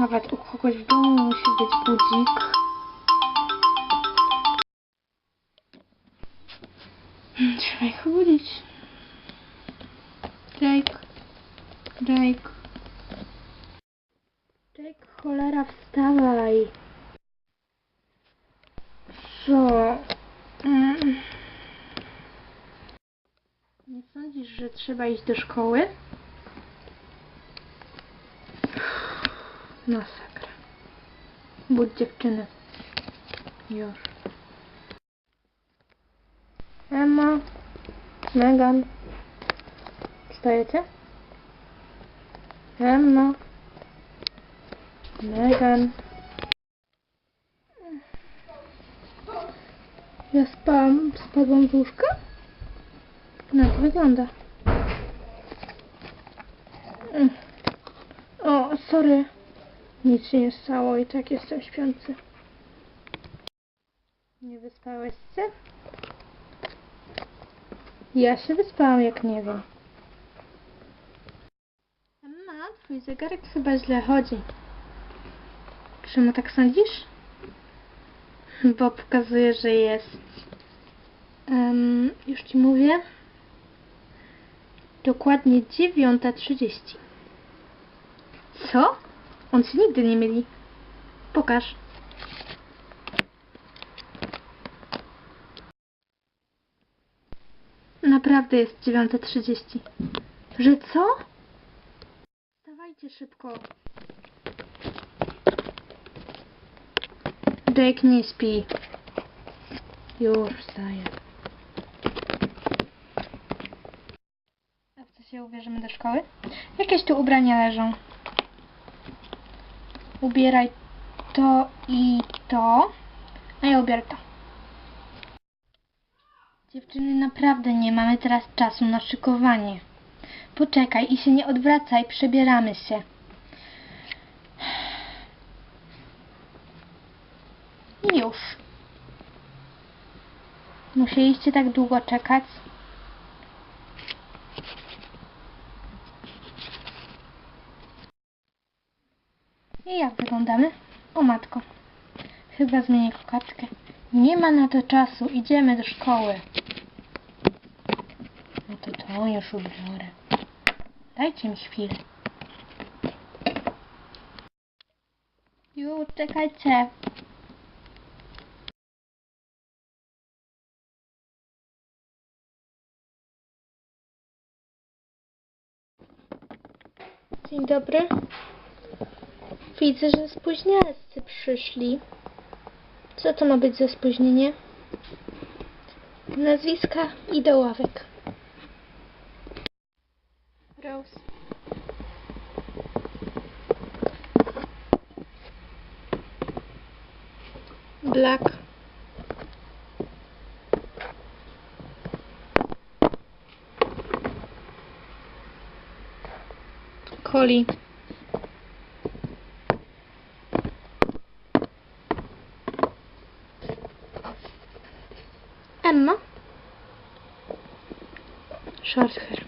Nawet u kogoś w domu musi być budzik. Hmm, Trzeba ich obudzić. Jake. Jake. Jake, cholera, wstawaj. Co? Mm. Nie sądzisz, że trzeba iść do szkoły? Masakra. Budź dziewczyny. Już. Emma. Megan. Wstajecie? Emma. Megan. Ja spałam, spadłam z łóżka? No to wygląda. O, sorry. Nic się nie stało i tak jestem śpiący. Nie wyspałeś się? Ja się wyspałam jak nie wiem. Emma, twój zegarek chyba źle chodzi. Czemu tak sądzisz? Bo pokazuje, że jest. Em, już ci mówię. Dokładnie 9.30. Co? On się nigdy nie myli. Pokaż. Naprawdę jest 9.30. Że co? Wstawajcie szybko. Jake nie śpi. Już wstaje. A w co się ubierzemy do szkoły? Jakieś tu ubrania leżą. Ubieraj to i to. A ja ubiorę to. Dziewczyny, naprawdę nie mamy teraz czasu na szykowanie. Poczekaj i się nie odwracaj, przebieramy się. Już. Musieliście tak długo czekać? I jak wyglądamy? O matko. Chyba zmienię kokardkę. Nie ma na to czasu. Idziemy do szkoły. No to to już ubiorę. Dajcie mi chwilę. Już, czekajcie. Dzień dobry. Widzę, że spóźnialscy przyszli. Co to ma być za spóźnienie? Nazwiska i do ławek. Rose. Black. Coli. Emma. Hair.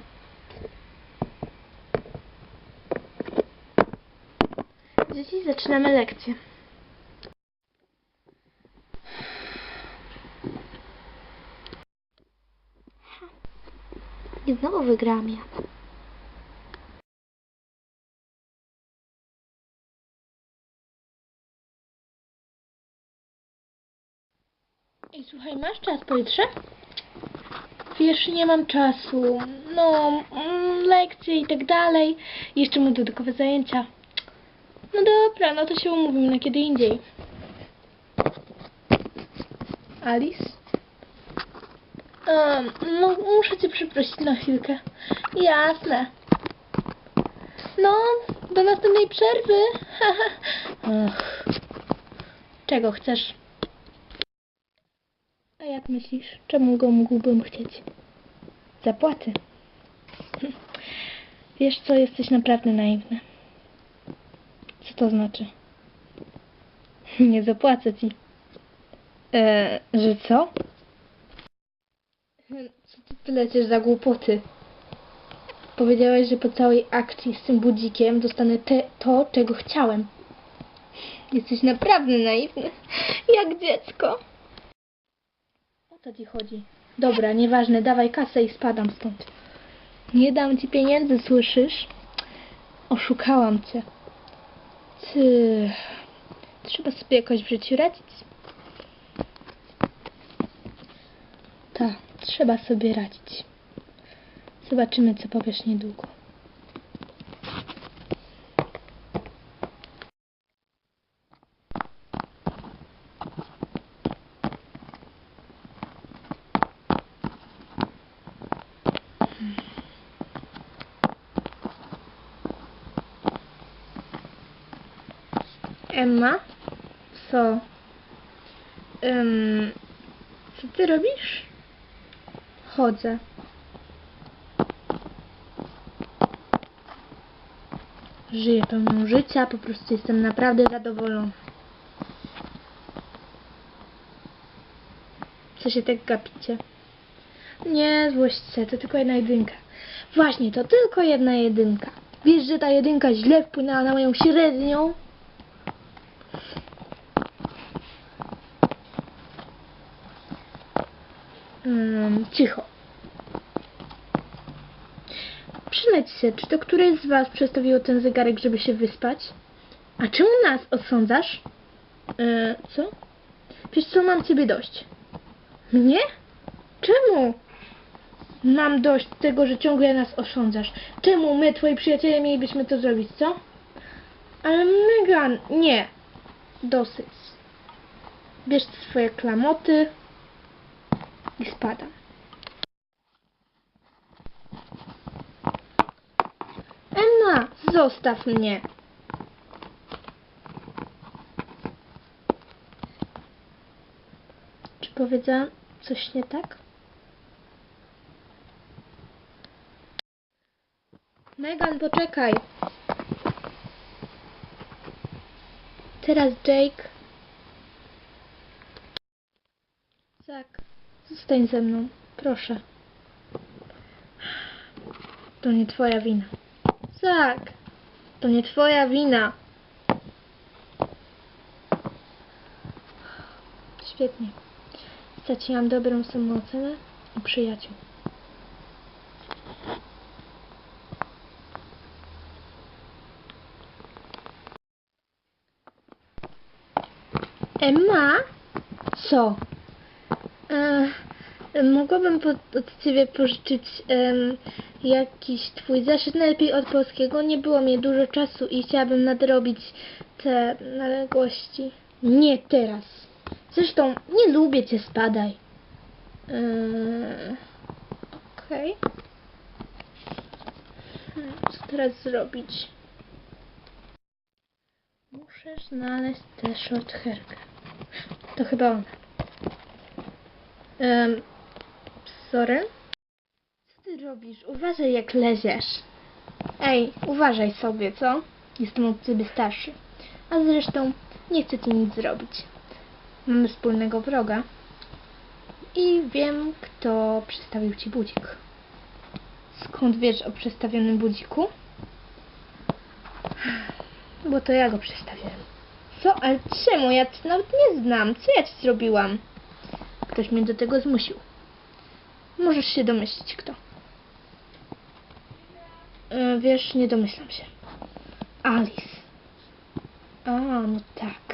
Dzieci, zaczynamy lekcję. I znowu wygram ja. Ej, słuchaj, masz czas pojutrze? Wiesz, nie mam czasu. No, mm, lekcje i tak dalej. Jeszcze mam dodatkowe zajęcia. No dobra, no to się umówimy na kiedy indziej. Alice? Um, no, muszę cię przeprosić na chwilkę. Jasne. No, do następnej przerwy. Czego chcesz? Jak myślisz, czemu go mógłbym chcieć? Zapłaty. Wiesz co, jesteś naprawdę naiwny. Co to znaczy? Nie zapłacę ci. Eee, że co? Co ty pleciesz za głupoty? Powiedziałaś, że po całej akcji z tym budzikiem dostanę te, to, czego chciałem. Jesteś naprawdę naiwny. Jak dziecko. Co ci chodzi? Dobra, nieważne, dawaj kasę i spadam stąd. Nie dam ci pieniędzy, słyszysz? Oszukałam cię. Ty... Trzeba sobie jakoś w życiu radzić. Tak, trzeba sobie radzić. Zobaczymy, co powiesz niedługo. Emma? Co? Ym, co ty robisz? Chodzę. Żyję pełną życia, po prostu jestem naprawdę zadowolona. Co się tak gapicie? Nie, złość się, to tylko jedna jedynka. Właśnie, to tylko jedna jedynka. Wiesz, że ta jedynka źle wpłynęła na moją średnią? Mm, cicho. Przyznać się, czy to któreś z was przestawiło ten zegarek, żeby się wyspać? A czemu nas osądzasz? E, co? Wiesz co, mam ciebie dość. Mnie? Czemu? Mam dość tego, że ciągle nas osądzasz. Czemu my, twoi przyjaciele, mielibyśmy to zrobić, co? Ale Megan, nie. Dosyć. Bierz swoje klamoty i spadam. Emma, zostaw mnie. Czy powiedziałam coś nie tak? Megan, poczekaj. Teraz Jake. Zak, zostań ze mną, proszę. To nie twoja wina. Zak, to nie twoja wina. Świetnie. Straciłam dobrą samoocenę i przyjaciół. Emma? Co? E, mogłabym od ciebie pożyczyć em, jakiś twój zeszyt, najlepiej od polskiego. Nie było mi dużo czasu i chciałabym nadrobić te naległości. Nie teraz. Zresztą nie lubię cię, spadaj. Eee, Okej. Hmm, Co teraz zrobić? Muszę znaleźć tę shorthairkę. To chyba ona. Um, sorry? Co ty robisz? Uważaj jak leziesz. Ej, uważaj sobie, co? Jestem od ciebie starszy. A zresztą nie chcę ci nic zrobić. Mamy wspólnego wroga. I wiem, kto przestawił ci budzik. Skąd wiesz o przestawionym budziku? Bo to ja go przestawiłem. Co? Ale czemu? Ja cię nawet nie znam. Co ja ci zrobiłam? Ktoś mnie do tego zmusił. Możesz się domyślić, kto. E, wiesz, nie domyślam się. Alice. A, no tak.